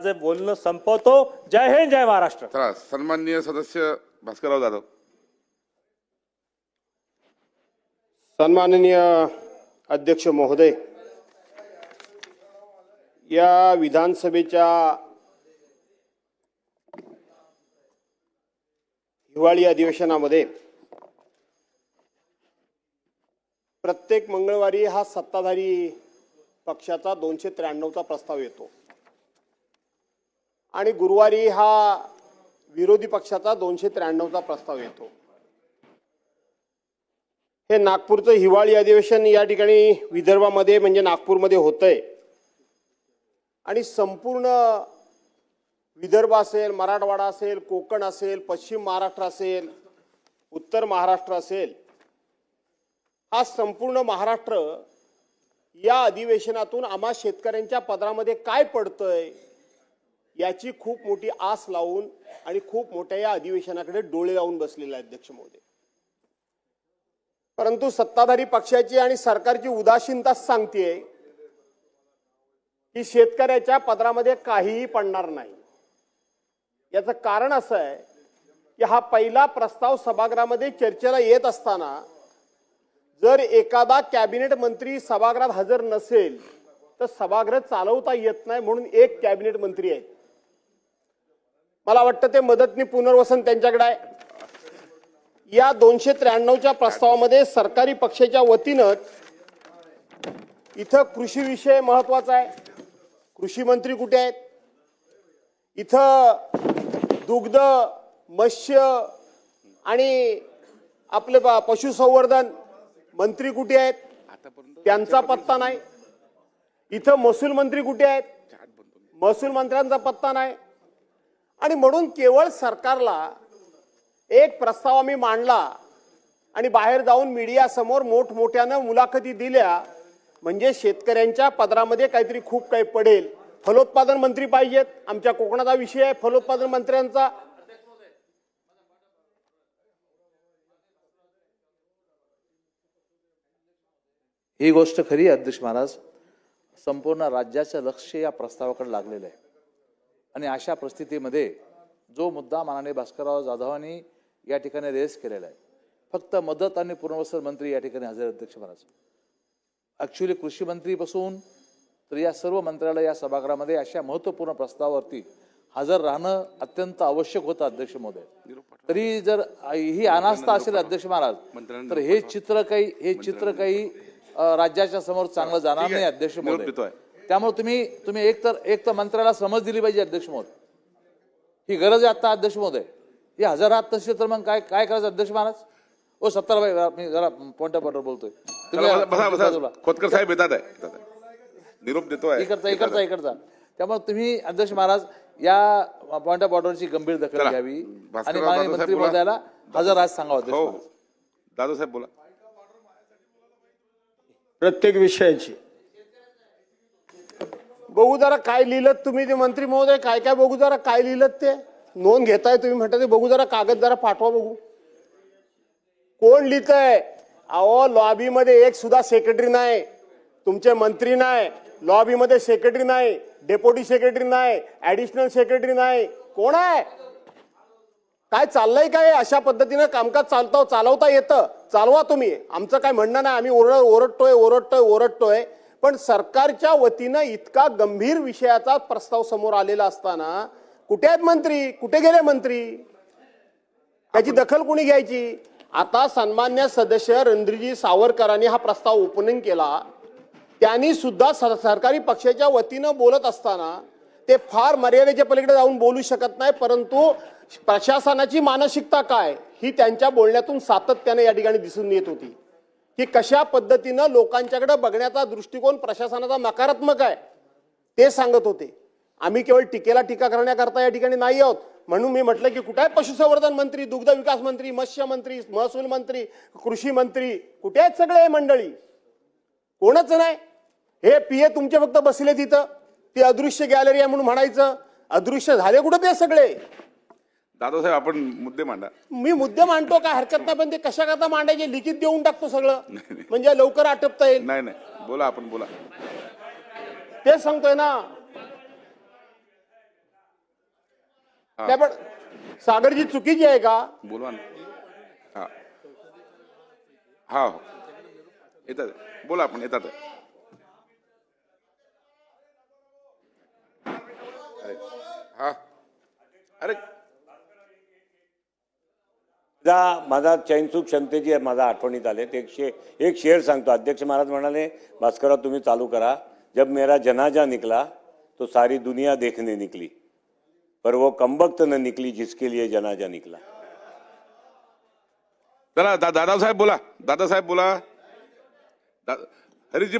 माझं बोलणं संपवतो. जय हिंद जय महाराष्ट्र. चला सन्माननीय सदस्य भास्करराव जाधव. सन्माननीय अध्यक्ष महोदय या विधानसभेच्या हिवाळी अधिवेशनामध्ये प्रत्येक मंगळवारी हा सत्ताधारी पक्षाचा दोनशे त्र्याण्णवचा प्रस्ताव येतो. आणि गुरुवारी हा विरोधी पक्षाचा दोनशे त्र्याण्णवचा प्रस्ताव येतो. हे नागपूरचं हिवाळी अधिवेशन या ठिकाणी विदर्भामध्ये म्हणजे नागपूरमध्ये होतंय. आणि संपूर्ण विदर्भ असेल मराठवाडा असेल कोकण असेल पश्चिम महाराष्ट्र असेल उत्तर महाराष्ट्र असेल हा संपूर्ण महाराष्ट्र या अधिवेशनातून आम्हा शेतकऱ्यांच्या पदरामध्ये काय पडतंय याची खूप मोठी आस लावून आणि खूप मोठ्या या अधिवेशनाकडे डोळे लावून बसलेले अध्यक्ष महोदय परंतु सत्ताधारी पक्षाची आणि सरकारची उदासीनता सांगतेय की शेतकऱ्याच्या पदरामध्ये काहीही पडणार नाही. याचं कारण असं आहे की हा पहिला प्रस्ताव सभागृहामध्ये चर्चेला येत असताना जर एखादा कॅबिनेट मंत्री सभागृहात हजर नसेल तर सभागृह चालवता येत नाही म्हणून एक कॅबिनेट मंत्री आहेत. मला वाटतं ते मदतनी पुनर्वसन त्यांच्याकडे आहे. या दोनशे त्र्याण्णवच्या प्रस्तावामध्ये सरकारी पक्षाच्या वतीनं इथं कृषी विषय महत्त्वाचा आहे. कृषी मंत्री कुठे आहेत? इथं दुग्ध मत्स्य आणि आपले पशुसंवर्धन मंत्री कुठे आहेत? त्यांचा पत्ता नाही. इथं महसूल मंत्री कुठे आहेत? महसूल मंत्र्यांचा पत्ता नाही. आणि म्हणून केवळ सरकारला एक प्रस्ताव आम्ही मांडला आणि बाहेर जाऊन मीडियासमोर मोठमोठ्यानं मुलाखती दिल्या म्हणजे शेतकऱ्यांच्या पदरामध्ये काहीतरी खूप काही पडेल. फलोत्पादन मंत्री पाहिजेत. आमच्या कोकणाचा विषय आहे फलोत्पादन मंत्र्यांचा. ही गोष्ट खरी अध्यक्ष महाराज. संपूर्ण राज्याचं लक्ष या प्रस्तावाकडे लागलेलं आहे. आणि अशा परिस्थितीमध्ये जो मुद्दा माननीय भास्करराव जाधवांनी या ठिकाणी रेस केलेला आहे फक्त मदत आणि पुनर्वसन मंत्री या ठिकाणी हजर अध्यक्ष महाराज ॲक्च्युली कृषी मंत्रीपासून तर या सर्व मंत्र्याला या सभागृहामध्ये अशा महत्त्वपूर्ण प्रस्तावावरती हजर राहणं अत्यंत आवश्यक होतं अध्यक्ष महोदय तरी जर ही अनास्था असेल अध्यक्ष महाराज तर हे चित्र काही हे चित्र काही राज्याच्या समोर चांगलं जाणार. नाही अध्यक्ष. महोदय त्यामुळे तुम्ही तुम्ही एक तर एक तर मंत्र्याला समज दिली पाहिजे अध्यक्ष महोदय. ही गरज आहे आता अध्यक्ष महोदय. हे हजर आहात तसे तर मग काय काय करायचं अध्यक्ष महाराज? ओ सत्तारबाई मी जरा पॉइंट ऑफ ऑर्डर बोलतोय. खोतकर साहेब येतात. निरोप देतोय. इकडचा इकडचा इकडचा. त्यामुळे तुम्ही अध्यक्ष महाराज या पॉइंट ऑफ ऑर्डरची गंभीर दखल. घ्यावी. आणि माननीय मंत्री. महोदयाला हजर आज सांगावं अध्यक्ष हो. दादा साहेब बोला. प्रत्येक विषयाची. बघू जरा काय लिहिलं तुम्ही ते मंत्री महोदय काय काय बघू जरा काय लिहिलं ते? नोंद घेताय तुम्ही म्हणता ते बघू जरा कागद जरा पाठवा बघू. कोण लिहितंय? अहो लॉबीमध्ये एक सुद्धा सेक्रेटरी नाही. तुमचे मंत्री नाही. लॉबीमध्ये सेक्रेटरी नाही. डेप्युटी सेक्रेटरी नाही. ऍडिशनल सेक्रेटरी नाही. कोण आहे? काय चाललंय काय? अशा पद्धतीनं कामकाज चालतं चालवता येतं. चालवा तुम्ही. आमचं काय म्हणणं नाही. आम्ही ओरड ओरडतोय ओरडतोय ओरडतोय. पण सरकारच्या वतीनं इतका गंभीर विषयाचा प्रस्ताव समोर आलेला असताना कुठे आहेत मंत्री? कुठे गेले मंत्री? त्याची दखल कोणी घ्यायची? आता सन्मान्य सदस्य रणधीरजी सावरकरांनी हा प्रस्ताव ओपनिंग केला. त्यांनी सुद्धा सर- सरकारी पक्षाच्या वतीनं बोलत असताना ते फार मर्यादेच्या पलीकडे जाऊन बोलू शकत नाही परंतु प्रशासनाची मानसिकता काय ही त्यांच्या बोलण्यातून सातत्याने या ठिकाणी दिसून येत होती. की कशा पद्धतीनं लोकांच्याकडे बघण्याचा दृष्टिकोन प्रशासनाचा नकारात्मक आहे ते सांगत होते. आम्ही केवळ टीकेला टीका करण्याकरता या ठिकाणी नाही आहोत. म्हणून मी म्हटलं की कुठे आहे पशुसंवर्धन मंत्री दुग्ध विकास मंत्री मत्स्य मंत्री महसूल मंत्री कृषी मंत्री कुठे आहेत सगळे मंडळी? कोणच नाही. हे पीए तुमचे फक्त बसले तिथं. ती अदृश्य गॅलरी आहे म्हणून म्हणायचं. अदृश्य झाले कुठं ते सगळे? दादा साहेब आपण मुद्दे मांडा. मी मुद्दे मांडतो काय हरकत नाही पण ते कशा करता मांडायचे? लिखित देऊन टाकतो सगळं. म्हणजे लवकर आटपता येईल. नाही नाही. बोला आपण बोला. तेच सांगतोय ना. नाही पण सागरजी चुकीची आहे का? बोलवा ना. हा हा. येतात. बोला आपण येतात आहे. अरे हा अरे माझा माझा चैनसूक क्षमतेची माझा आठवणीत आले. ते एक शे एक शेर सांगतो. अध्यक्ष महाराज म्हणाले भास्करराव तुम्ही चालू करा. जब मेरा जनाजा निकला तो सारी दुनिया देखने निकली. पर वो कमबख्त न निकली जिसके लिए जनाजा निकला. चला दा, दादासाहेब बोला. दादासाहेब बोला. दा, हरीजी